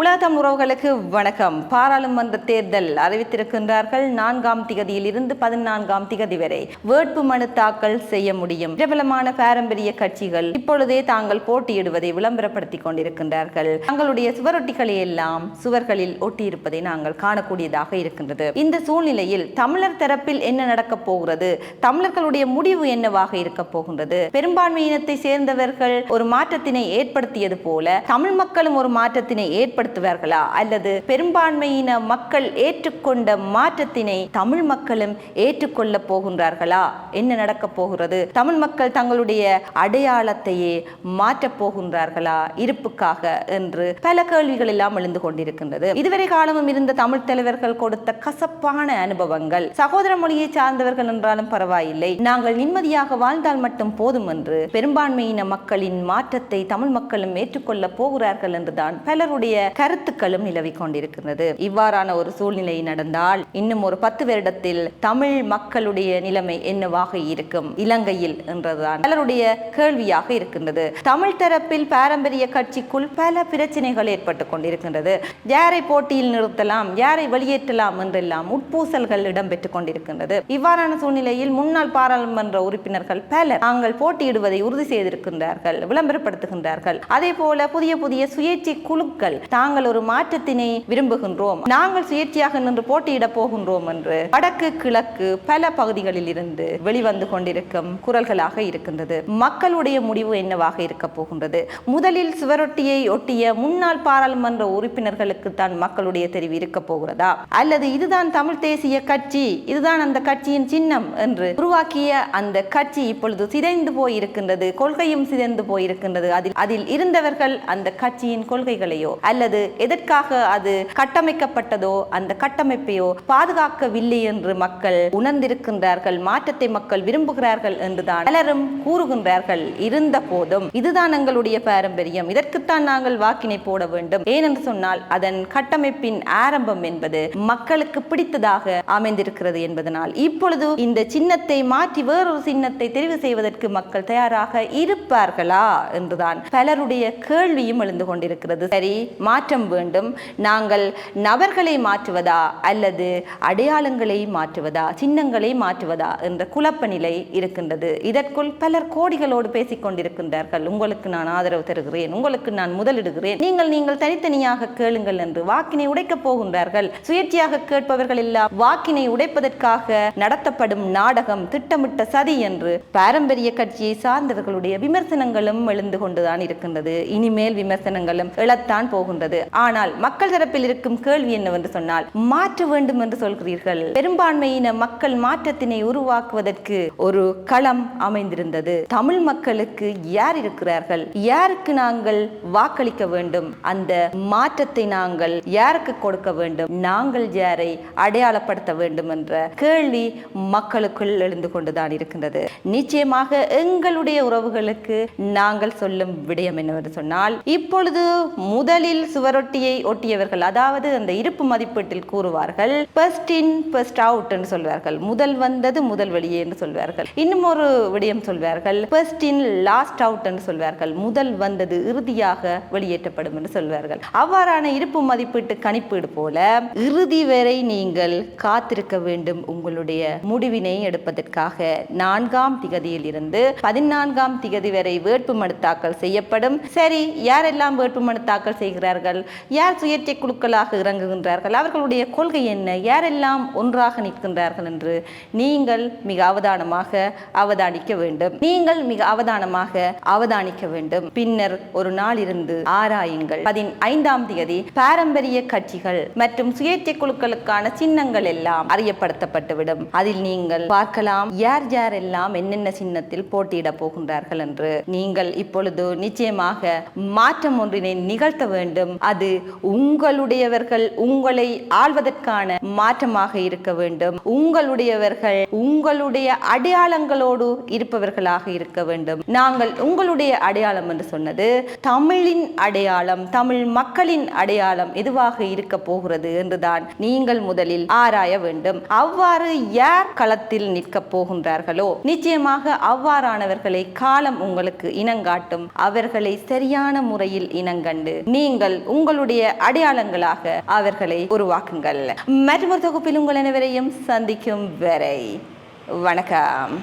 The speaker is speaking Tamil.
உலகம் உறவுகளுக்கு வணக்கம். பாராளுமன்ற தேர்தல் அறிவித்திருக்கின்றார்கள். நான்காம் திகதியில் இருந்து பதினான்காம் திகதி வரை வேட்பு மனு தாக்கல் செய்ய முடியும். பிரபலமான பாரம்பரிய கட்சிகள் இப்பொழுதே தாங்கள் போட்டியிடுவதை விளம்பரப்படுத்திக் கொண்டிருக்கின்றார்கள். தங்களுடைய சுவரொட்டிகளை எல்லாம் சுவர்களில் ஒட்டியிருப்பதை நாங்கள் காணக்கூடியதாக இருக்கின்றது. இந்த சூழ்நிலையில் தமிழர் தரப்பில் என்ன நடக்கப் போகிறது? தமிழர்களுடைய முடிவு என்னவாக இருக்க போகின்றது? பெரும்பான்மையினத்தை சேர்ந்தவர்கள் ஒரு மாற்றத்தினை ஏற்படுத்தியது போல தமிழ் மக்களும் ஒரு மாற்றத்தினை ஏற்படுத்துவார்களா அல்லது பெரும்பான்மையின மக்கள் ஏற்றுக்கொண்ட மாற்றத்தினை தமிழ் மக்களும் ஏற்றுக்கொள்ள போகின்றார்களா? என்ன நடக்கப் போகிறது? தமிழ் மக்கள் தங்களுடைய அடையாளத்தையே மாற்றப் போகின்றார்களா? இருப்புக்காக என்று பல கேள்விகள் எல்லாம் எழுந்து கொண்டிருக்கின்றது. இதுவரை காலமும் இருந்த தமிழ் தலைவர்கள் கொடுத்த கசப்பான அனுபவங்கள். சகோதர மொழியை சார்ந்தவர்கள் என்றாலும் பரவாயில்லை. நாங்கள் நிம்மதியாக வாழ்ந்தால் மட்டும் போதும் என்று பெரும்பான்மையின மக்களின் மாற்றத்தை தமிழ் மக்களும் ஏற்றுக்கொள்ள போகிறார்கள் என்றுதான் பலருடைய கருத்துக்களும் நிலவி கொண்டிருக்கிறது இவ்வாறான ஒரு சூழ்நிலை நடந்தால் இன்னும் ஒரு பத்து வருடத்தில் தமிழ் மக்களுடைய நிலைமை என்னவாக இருக்கும்? இலங்கையில் என்றுதான் பலருடைய கேள்வியாக இருக்கின்றது. தமிழ் தரப்பில் பாரம்பரிய கட்சிக்குள் பல பிரச்சனைகள் ஏற்பட்டுக் கொண்டிருக்கின்றது. யாரை போட்டியில் நிறுத்தலாம் யாரை வெளியேற்றலாம் என்றெல்லாம் உட்பூசல்கள் இடம்பெற்றுக் கொண்டிருக்கின்றது. இவ்வாறான சூழ்நிலையில் முன்னாள் பாராளுமன்ற உறுப்பினர்கள் பலர் தாங்கள் போட்டியிடுவதை உறுதி செய்திருக்கின்றார்கள் விளம்பரப்படுத்துகின்றார்கள். அதே போல புதிய புதிய சுயேட்சை குழுக்கள் நாங்கள் ஒரு மாற்றத்தினை விரும்புகின்றோம். நாங்கள் சுயேட்சையாக நின்று போட்டியிட போகின்றோம் என்று வடக்கு கிழக்கு பல பகுதிகளில் இருந்து வெளிவந்து கொண்டிருக்கும் குரல்களாக இருக்கின்றது. மக்களுடைய முடிவு என்னவாக இருக்க போகின்றது? முதலில் சுவரொட்டியை ஒட்டிய முன்னாள் பாராளுமன்ற உறுப்பினர்களுக்கு தான் மக்களுடைய தெரிவு இருக்க போகிறதா? அல்லது இதுதான் தமிழ் தேசிய கட்சி இதுதான் அந்த கட்சியின் சின்னம் என்று உருவாக்கிய அந்த கட்சி இப்பொழுது சிதைந்து போயிருக்கின்றது கொள்கையும் சிதைந்து போயிருக்கின்றது. அதில் அதில் இருந்தவர்கள் அந்த கட்சியின் கொள்கைகளையோ அல்லது அல்லது எதற்காக அது கட்டமைக்கப்பட்டதோ அந்த கட்டமைப்பையோ பாதுகாக்கவில்லை என்று மக்கள் உணர்ந்திருக்கின்றார்கள் மாற்றத்தை மக்கள் விரும்புகிறார்கள் என்றுதான் பலரும் கூறுகின்றார்கள். இருந்த போதும் இதுதான் எங்களுடைய பாரம்பரியம். இதற்குத்தான் நாங்கள் வாக்கினை போட வேண்டும். ஏனென்று சொன்னால் அதன் கட்டமைப்பின் ஆரம்பம் என்பது மக்களுக்கு பிடித்ததாக அமைந்திருக்கிறது என்பதனால் இப்பொழுது இந்த சின்னத்தை மாற்றி வேறொரு சின்னத்தை தெரிவு செய்வதற்கு மக்கள் தயாராக இருப்பார்களா? என்றுதான் பலருடைய கேள்வியும் எழுந்து கொண்டிருக்கிறது. சரி மாற்றம் வேண்டும். நாங்கள் நபர்களை மாற்றுவதா அல்லது அடையாளங்களை மாற்றுவதா சின்னங்களை மாற்றுவதா என்ற குழப்ப நிலை இருக்கின்றது. இதற்குள் பலர் கோடிகளோடு பேசிக்கொண்டிருக்கின்றார்கள் உங்களுக்கு நான் ஆதரவு தருகிறேன். உங்களுக்கு நான் முதலிடுகிறேன். நீங்கள் நீங்கள் தனித்தனியாக கேளுங்கள் என்று வாக்கினை உடைக்கப் போகின்றார்கள். சுயேட்சையாக கேட்பவர்கள் எல்லாம் வாக்கினை உடைப்பதற்காக நடத்தப்படும் நாடகம் திட்டமிட்ட சதி என்று பாரம்பரிய கட்சியை சார்ந்தவர்களுடைய விமர்சனங்களும் எழுந்து கொண்டுதான் இருக்கின்றது. இனிமேல் விமர்சனங்களும் எழத்தான் போகின்றது. ஆனால் மக்கள் தரப்பில் இருக்கும் கேள்வி என்னவென்று சொன்னால் மாற்ற வேண்டும் என்று சொல்கிறீர்கள். பெரும்பான்மையின மக்கள் மாற்றத்தினை உருவாக்குவதற்கு ஒரு களம் அமைந்திருந்தது. தமிழ் மக்களுக்கு யார் இருக்கிறார்கள்? யாருக்கு நாங்கள் வாக்களிக்க வேண்டும்? அந்த மாற்றத்தை நாங்கள் யாருக்கு கொடுக்க வேண்டும்? நாங்கள் யாரை அடையாளப்படுத்த வேண்டும் என்ற கேள்வி மக்களுக்குள் எழுந்து கொண்டுதான் இருக்கின்றது. நிச்சயமாக எங்களுடைய உறவுகளுக்கு நாங்கள் சொல்லும் விடயம் என்னவென்று சொன்னால் இப்பொழுது முதலில் சுவரொட்டியை ஒட்டியவர்கள் அதாவது அந்த இருப்பு மதிப்பீட்டில் கூறுவார்கள் பெஸ்ட் இன் பெஸ்ட் அவுட் என்று சொல்வார்கள். முதல் வந்தது முதல் வெளியே என்று சொல்வார்கள். இன்னும் ஒரு விடயம் சொல்வார்கள். பெஸ்ட் இன் லாஸ்ட் அவுட் என்று சொல்வார்கள். முதல் வந்தது இறுதியாக வெளியேற்றப்படும் என்று சொல்வார்கள். அவ்வாறான இருப்பு மதிப்பீட்டு கணிப்பீடு போல இறுதி வரை நீங்கள் காத்திருக்க வேண்டும் உங்களுடைய முடிவினை எடுப்பதற்காக. நான்காம் திகதியில் இருந்து பதினான்காம் திகதி வரை வேட்புமனு தாக்கல் செய்யப்படும். சரி யாரெல்லாம் வேட்புமனு தாக்கல் செய்கிறார்கள்? யார் சுயேட்சை குழுக்களாக இறங்குகின்றார்கள்? அவர்களுடைய கொள்கை என்ன? யாரெல்லாம் ஒன்றாக நிற்கின்றார்கள் என்று நீங்கள் மிக அவதானமாக அவதானிக்க வேண்டும். நீங்கள் மிக அவதானமாக அவதானிக்க வேண்டும். பின்னர் ஒரு நாள் இருந்து ஆராயுங்கள். பதினைந்தாம் தேதி பாரம்பரிய கட்சிகள் மற்றும் சுயேட்சை குழுக்களுக்கான சின்னங்கள் எல்லாம் அறியப்படுத்தப்பட்டுவிடும். அதில் நீங்கள் பார்க்கலாம் யார் யாரெல்லாம் என்னென்ன சின்னத்தில் போட்டியிட போகின்றார்கள் என்று. நீங்கள் இப்பொழுது நிச்சயமாக மாற்றம் ஒன்றினை நிகழ்த்த வேண்டும். அது உங்களுடையவர்கள் உங்களை ஆள்வதற்கான மாற்றமாக இருக்க வேண்டும். உங்களுடையவர்கள் உங்களுடைய அடையாளங்களோடு இருப்பவர்களாக இருக்க வேண்டும். நாங்கள் உங்களுடைய அடையாளம் என்று சொன்னது தமிழின் அடையாளம் தமிழ் மக்களின் அடையாளம் எதுவாக இருக்க போகிறது என்றுதான் நீங்கள் முதலில் ஆராய வேண்டும். அவ்வாறு யார் களத்தில் நிற்க போகின்றார்களோ? நிச்சயமாக அவ்வாறானவர்களை காலம் உங்களுக்கு இனங்காட்டும் அவர்களை சரியான முறையில் இனங்கண்டு நீங்கள் உங்களுடைய அடையாளங்களாக அவர்களை உருவாக்குங்கள். மற்றொரு தொகுப்பில் உங்கள் அனைவரையும் சந்திக்கும் வரை வணக்கம்.